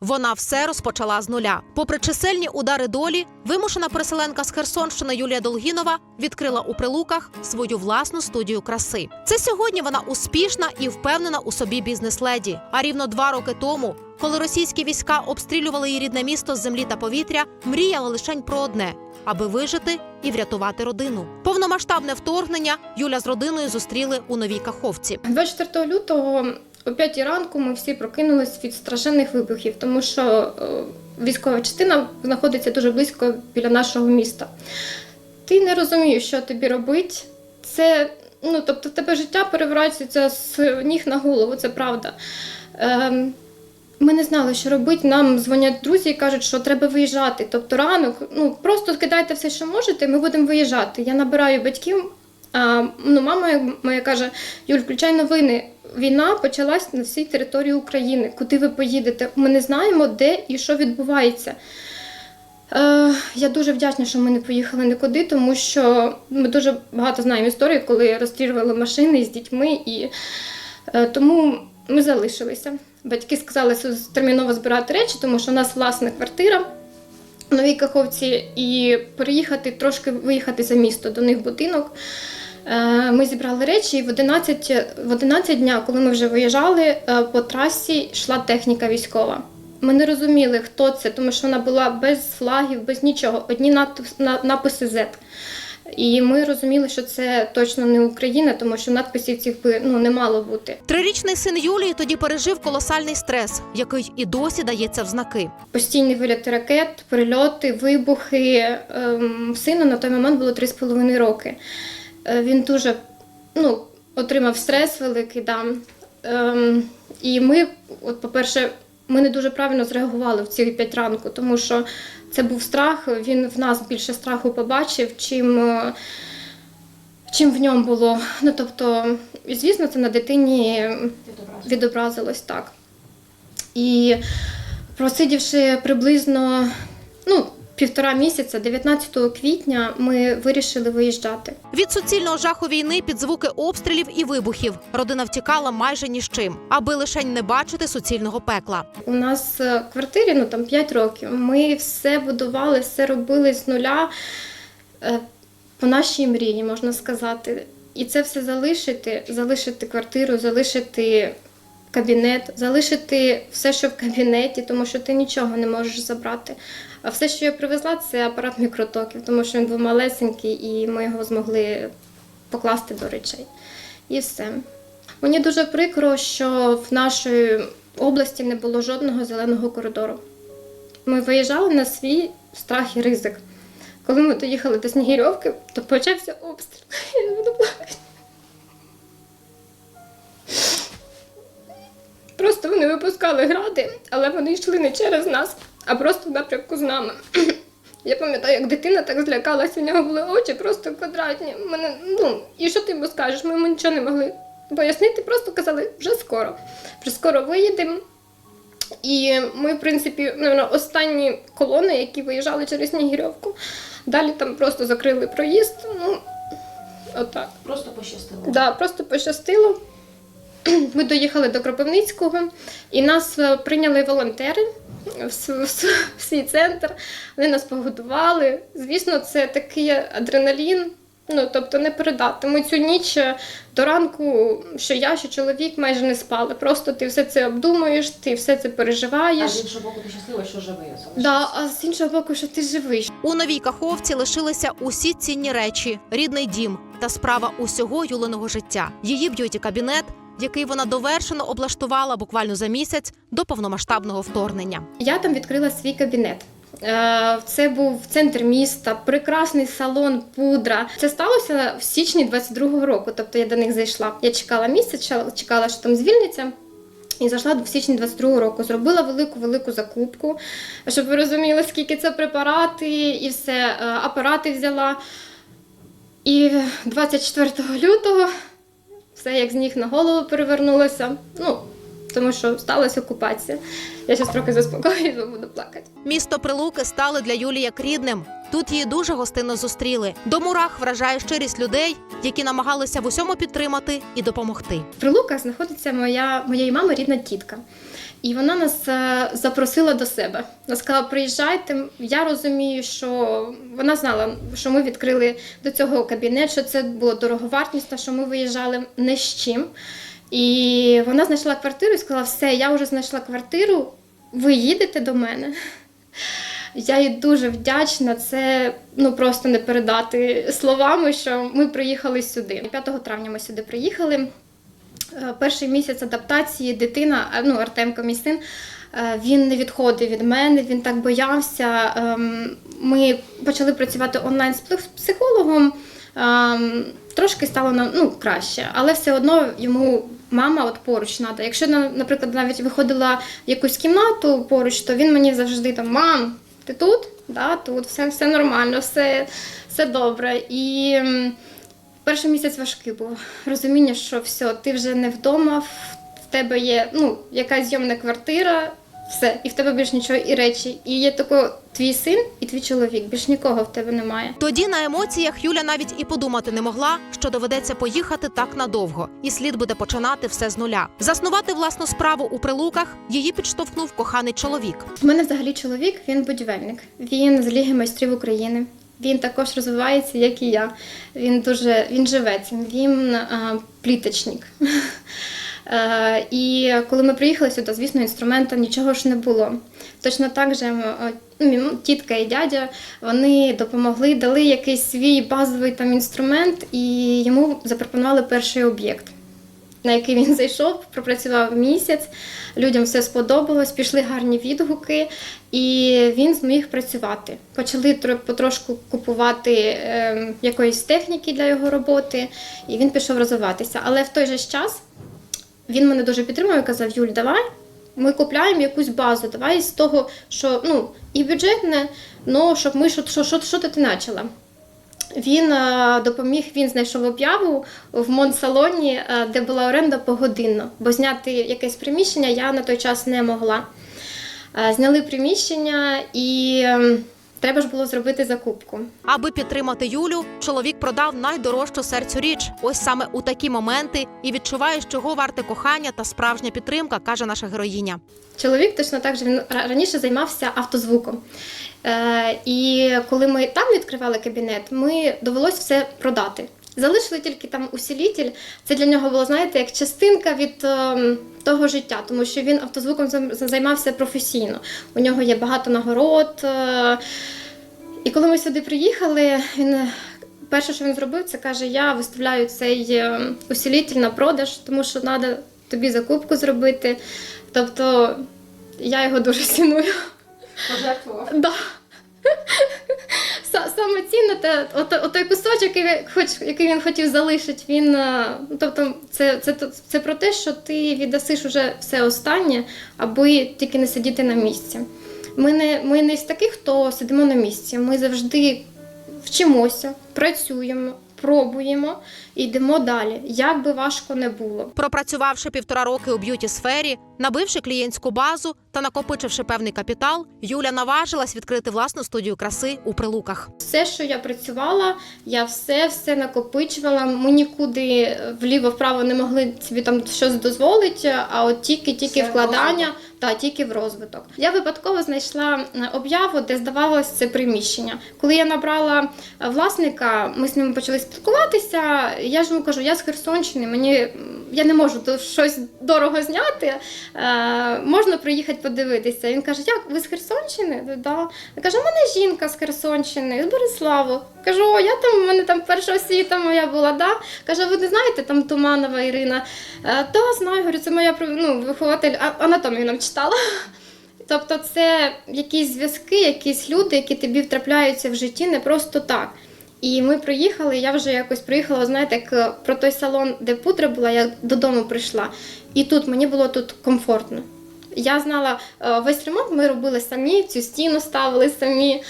Вона все розпочала з нуля. Попри чисельні удари долі, вимушена переселенка з Херсонщини Юлія Долгінова відкрила у прилуках свою власну студію краси. Це сьогодні вона успішна і впевнена у собі бізнес-леді. А рівно два роки тому, коли російські війська обстрілювали її рідне місто з землі та повітря, мріяла лишень про одне аби вижити і врятувати родину. Повномасштабне вторгнення Юля з родиною зустріли у новій каховці. 24 лютого о 5 ранку ми всі прокинулись від страшенних вибухів, тому що е, військова частина знаходиться дуже близько біля нашого міста. Ти не розумієш, що тобі робити. Це, ну, тобто, тебе життя переворачується з ніг на голову, це правда. Ем, ми не знали, що робити. Нам дзвонять друзі і кажуть, що треба виїжджати. Тобто ранок, ну просто кидайте все, що можете, ми будемо виїжджати. Я набираю батьків. А, ну, мама моя каже: Юль, включай новини. Війна почалась на всій території України. Куди ви поїдете? Ми не знаємо, де і що відбувається. Е, я дуже вдячна, що ми не поїхали нікуди, тому що ми дуже багато знаємо історії, коли розстрілювали машини з дітьми, і е, тому ми залишилися. Батьки сказали що терміново збирати речі, тому що у нас власна квартира в Новій Каховці, і переїхати трошки виїхати за місто до них будинок. Е, Ми зібрали речі, і в 11, в 11 дня, коли ми вже виїжджали, е, по трасі йшла техніка військова. Ми не розуміли, хто це, тому що вона була без флагів, без нічого, одні написи Z. І ми розуміли, що це точно не Україна, тому що надписів цих би ну, не мало бути. Трирічний син Юлії тоді пережив колосальний стрес, який і досі дається в знаки. Постійні виліти ракет, прильоти, вибухи. Ем, Сину на той момент було 3,5 роки. Е, Він дуже ну, отримав стрес великий. Да. Ем, І ми, от, по-перше, ми не дуже правильно зреагували в ці 5 ранку, тому що це був страх. Він в нас більше страху побачив, чим, е, чим в ньому було. Ну, тобто, і, звісно, це на дитині відобразилось так. І просидівши приблизно ну, півтора місяця, 19 квітня, ми вирішили виїжджати. Від суцільного жаху війни під звуки обстрілів і вибухів родина втікала майже ні з чим, аби лишень не бачити суцільного пекла. У нас е, в квартирі ну, там 5 років. Ми все будували, все робили з нуля е, по нашій мрії, можна сказати. І це все залишити, залишити квартиру, залишити кабінет, залишити все, що в кабінеті, тому що ти нічого не можеш забрати. А все, що я привезла, це апарат мікротоків, тому що він був малесенький, і ми його змогли покласти до речей. І все. Мені дуже прикро, що в нашій області не було жодного зеленого коридору. Ми виїжджали на свій страх і ризик. Коли ми доїхали до Снігирьовки, то почався обстріл. Я не буду плакати. Просто вони випускали гради, але вони йшли не через нас, а просто в напрямку з нами. Я пам'ятаю, як дитина так злякалася, у нього були очі просто квадратні. Мене, ну, і що ти йому скажеш? Ми йому нічого не могли пояснити, просто казали, вже скоро. Вже скоро виїдемо. І ми, в принципі, наверно, останні колони, які виїжджали через Снігирьовку. Далі там просто закрили проїзд. Ну, отак. Просто пощастило. Да, просто пощастило. Ми доїхали до Кропивницького, і нас е, прийняли волонтери в, с- в в свій центр. Вони нас погодували. Звісно, це такий адреналін. Ну, тобто не передати. Ми цю ніч е, до ранку, що я, що чоловік майже не спали. Просто ти все це обдумуєш, ти все це переживаєш. А з іншого боку, ти щаслива, що живий. Да, а з іншого боку, що ти живий. У новій каховці лишилися усі цінні речі, рідний дім та справа усього юленого життя. Її б'юті кабінет, який вона довершено облаштувала буквально за місяць до повномасштабного вторгнення. Я там відкрила свій кабінет. Е, Це був центр міста, прекрасний салон, пудра. Це сталося в січні 22-го року. Тобто я до них зайшла. Я чекала місяць, чекала, що там звільниться. І зайшла в січні 22-го року. Зробила велику велику закупку, щоб ви розуміли, скільки це препарати і все. Е, Апарати взяла. І 24 лютого все як з ніг на голову перевернулося. Ну, тому що сталася окупація. Я зараз трохи заспокоюсь, бо буду плакати. Місто Прилуки стало для Юлі як рідним. Тут її дуже гостинно зустріли. До мурах вражає щирість людей, які намагалися в усьому підтримати і допомогти. В Прилуках знаходиться моя моєї мами рідна тітка. І вона нас е, запросила до себе. Вона сказала: приїжджайте. Я розумію, що вона знала, що ми відкрили до цього кабінет, що це було дороговартісно, що ми виїжджали не з чим. І вона знайшла квартиру і сказала: все, я вже знайшла квартиру, ви їдете до мене. Я їй дуже вдячна. Це ну просто не передати словами, що ми приїхали сюди. 5 травня ми сюди приїхали. Е, Перший місяць адаптації дитина, е, ну Артемко, мій син, е, він не відходив від мене, він так боявся. Ем, Ми почали працювати онлайн з псих- психологом. Ем, Трошки стало нам ну, краще, але все одно йому мама от поруч треба. Якщо, наприклад, навіть виходила в якусь кімнату поруч, то він мені завжди там мам, ти тут? Да, тут, все, все нормально, все, все добре. І перший місяць важкий був. Розуміння, що все, ти вже не вдома, в тебе є ну, якась зйомна квартира, все, і в тебе більш нічого, і речі. І є тако твій син і твій чоловік, більш нікого в тебе немає. Тоді на емоціях Юля навіть і подумати не могла, що доведеться поїхати так надовго, і слід буде починати все з нуля. Заснувати власну справу у прилуках її підштовхнув коханий чоловік. У мене взагалі чоловік, він будівельник. Він з Ліги майстрів України. Він також розвивається, як і я. Він дуже він живе цим, він а, пліточник. Е, І коли ми приїхали сюди, звісно, інструмента нічого ж не було. Точно так же е, ну, тітка і дядя вони допомогли, дали якийсь свій базовий там інструмент, і йому запропонували перший об'єкт на який він зайшов, пропрацював місяць. Людям все сподобалось, пішли гарні відгуки, і він зміг працювати. Почали тро- потрошку купувати е, якоїсь техніки для його роботи, і він пішов розвиватися. Але в той же час він мене дуже підтримав і казав: Юль, давай. Ми купляємо якусь базу, давай з того, що ну і бюджетне, ну щоб ми що, що, що, що ти почала. Він е, допоміг, він знайшов об'яву в Монсалоні, е, де була оренда погодинно, бо зняти якесь приміщення я на той час не могла. Е, Зняли приміщення і е, треба ж було зробити закупку. Аби підтримати Юлю, чоловік продав найдорожчу серцю річ. Ось саме у такі моменти і відчуваєш, чого варте кохання та справжня підтримка, каже наша героїня. Чоловік точно так же він раніше займався автозвуком. Е, і коли ми там відкривали кабінет, ми довелося все продати. Залишили тільки там усилитель. Це для нього було, знаєте, як частинка від ем, того життя, тому що він автозвуком займався професійно. У нього є багато нагород. Е, і коли ми сюди приїхали, він перше, що він зробив, це каже: Я виставляю цей е, усилитель на продаж, тому що треба тобі закупку зробити. Тобто я його дуже ціную. Пожертвував. Да. Са- Саме цінне, те, ото- той кусочок, який, хоч, який він хотів залишити, він, е, тобто, це, це, це про те, що ти віддасиш уже все останнє, аби тільки не сидіти на місці. Ми не, ми не з таких, хто сидимо на місці. Ми завжди вчимося, працюємо, пробуємо йдемо далі, як би важко не було. Пропрацювавши півтора роки у б'юті сфері, набивши клієнтську базу та накопичивши певний капітал, Юля наважилась відкрити власну студію краси у прилуках. Все, що я працювала, я все все накопичувала. Ми нікуди вліво-вправо не могли собі там щось дозволити, а от тільки тільки вкладання та тільки в розвиток. Я випадково знайшла е, об'яву, де здавалось це приміщення. Коли я набрала е, власника, ми з ним почали спілкуватися. Я ж йому кажу, я з Херсонщини, мені я не можу щось дорого зняти. Е, можна приїхати подивитися. Він каже: Як ви з Херсонщини? Да. Я кажу, у мене жінка з Херсонщини, з Бориславу. Кажу, о, я там, у мене там перша освіта моя була, да? Каже, ви не знаєте там Туманова Ірина? Е, Та знаю, говорю, це моя ну, вихователь анатомію нам читала. Тобто це якісь зв'язки, якісь люди, які тобі втрапляються в житті не просто так. І ми приїхали, я вже якось приїхала, знаєте, як е, про той салон, де пудра була, я додому прийшла. І тут мені було тут комфортно. Я знала е, весь ремонт, ми робили самі, цю стіну ставили самі.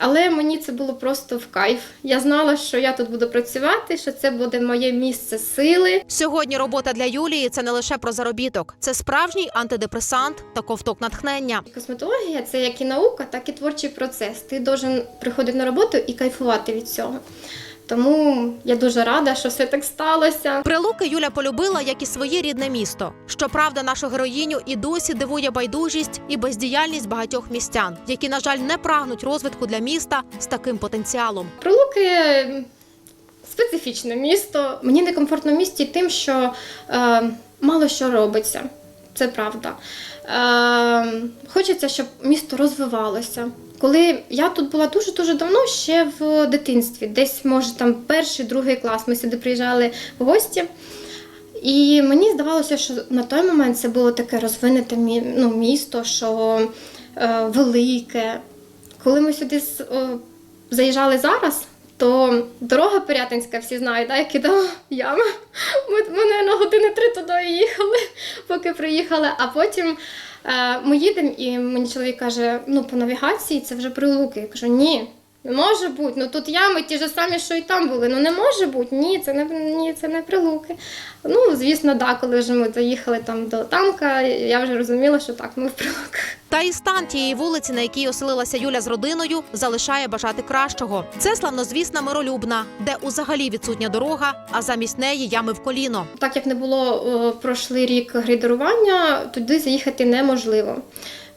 Але мені це було просто в кайф. Я знала, що я тут буду працювати, що це буде моє місце сили. Сьогодні робота для Юлії це не лише про заробіток, це справжній антидепресант та ковток натхнення. Косметологія це як і наука, так і творчий процес. Ти должен приходити на роботу і кайфувати від цього. Тому я дуже рада, що все так сталося. Прилуки Юля полюбила, як і своє рідне місто. Щоправда, нашу героїню і досі дивує байдужість і бездіяльність багатьох містян, які, на жаль, не прагнуть розвитку для міста з таким потенціалом. Прилуки специфічне місто. Мені некомфортно в місті тим, що е, мало що робиться. Це правда. Е, хочеться, щоб місто розвивалося. Коли я тут була дуже дуже давно, ще в дитинстві, десь може там перший, другий клас. Ми сюди приїжджали в гості. І мені здавалося, що на той момент це було таке розвинуте мі- ну, місто, що е, велике. Коли ми сюди о, заїжджали зараз, то дорога Пирятинська, всі знають, да, які там ями. Ми, ми на години три туди їхали, поки приїхали, а потім. Е, Ми їдемо, і мені чоловік каже: ну по навігації це вже прилуки. Я кажу, ні, не може бути. Ну тут ями ті ж самі, що і там були. Ну не може бути. Ні, це не ні, це не прилуки. Ну, звісно, да, коли вже ми доїхали там до танка, я вже розуміла, що так, ми в прилуках. Та і стан тієї вулиці, на якій оселилася Юля з родиною, залишає бажати кращого. Це славнозвісна миролюбна, де узагалі відсутня дорога, а замість неї ями в коліно. Так як не було о, прошлий рік грейдерування, туди заїхати неможливо.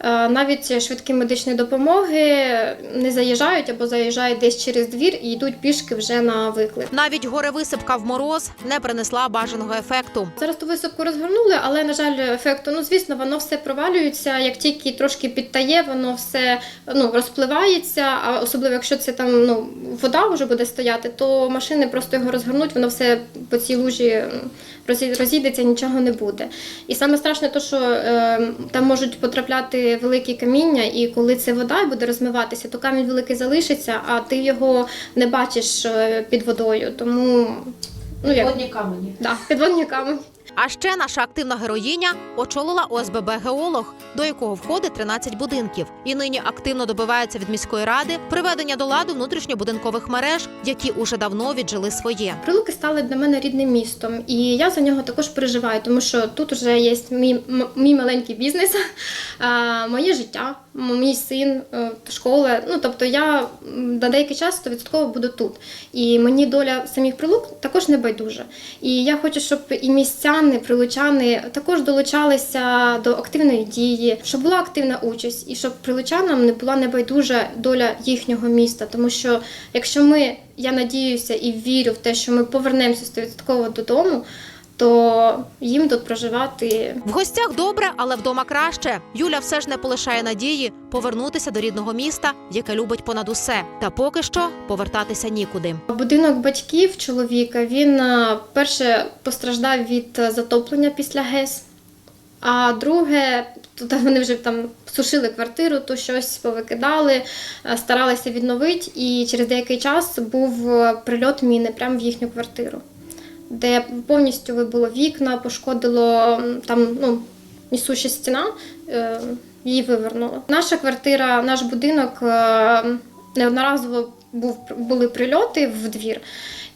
Е, Навіть швидкі медичної допомоги не заїжджають або заїжджають десь через двір і йдуть пішки вже на виклик. Навіть горе-висипка в мороз не принесла бажаного ефекту. Зараз ту висадку розгорнули, але на жаль, ефекту, ну звісно, воно все провалюється. Як тільки трошки підтає, воно все ну розпливається. А особливо якщо це там ну вода вже буде стояти, то машини просто його розгорнуть, воно все по цій лужі розі- розійдеться, нічого не буде. І саме страшне, то що е, там можуть потрапляти великі каміння, і коли це вода буде розмиватися, то камінь великий залишиться, а ти його не бачиш е, під водою. Тому ну як підводні камені. да, підводні камені. А ще наша активна героїня очолила ОСББ геолог, до якого входить 13 будинків, і нині активно добивається від міської ради приведення до ладу внутрішньобудинкових мереж, які уже давно віджили своє. Прилуки стали для мене рідним містом, і я за нього також переживаю, тому що тут вже є мій, мій маленький бізнес, а, моє життя, мій син, е, школа. Ну тобто я на деякий час 100% буду тут. І мені доля самих прилук також не байдужа. І я хочу, щоб і містяни, прилучани також долучалися до активної дії, щоб була активна участь, і щоб прилучанам не була небайдужа доля їхнього міста. Тому що якщо ми, я надіюся і вірю в те, що ми повернемося 100% додому, то їм тут проживати В гостях добре, але вдома краще. Юля все ж не полишає надії повернутися до рідного міста, яке любить понад усе. Та поки що повертатися нікуди. Будинок батьків чоловіка він е, перше постраждав від е, затоплення після ГЕС, а друге, тут вони вже там сушили квартиру, то щось повикидали, е, старалися відновити, і через деякий час був прильот міни прямо в їхню квартиру, де повністю вибило вікна, пошкодило там ну, несуща стіна. е, Її вивернуло. Наша квартира, наш будинок е, неодноразово був були прильоти в двір.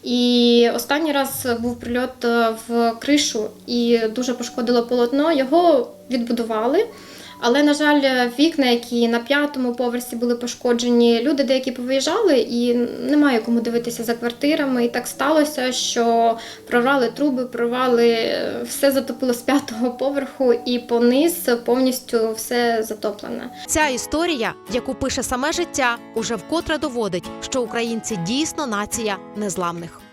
І останній раз був прильот е, в кришу і дуже пошкодило полотно. Його відбудували. Але, на жаль, вікна, які на п'ятому поверсі були пошкоджені, люди деякі повиїжджали і немає кому дивитися за квартирами. І так сталося, що прорвали труби, прорвали е, все затопило з п'ятого поверху, і пониз повністю все затоплене. Ця історія, яку пише саме життя, уже вкотре доводить, що українці дійсно нація незламних.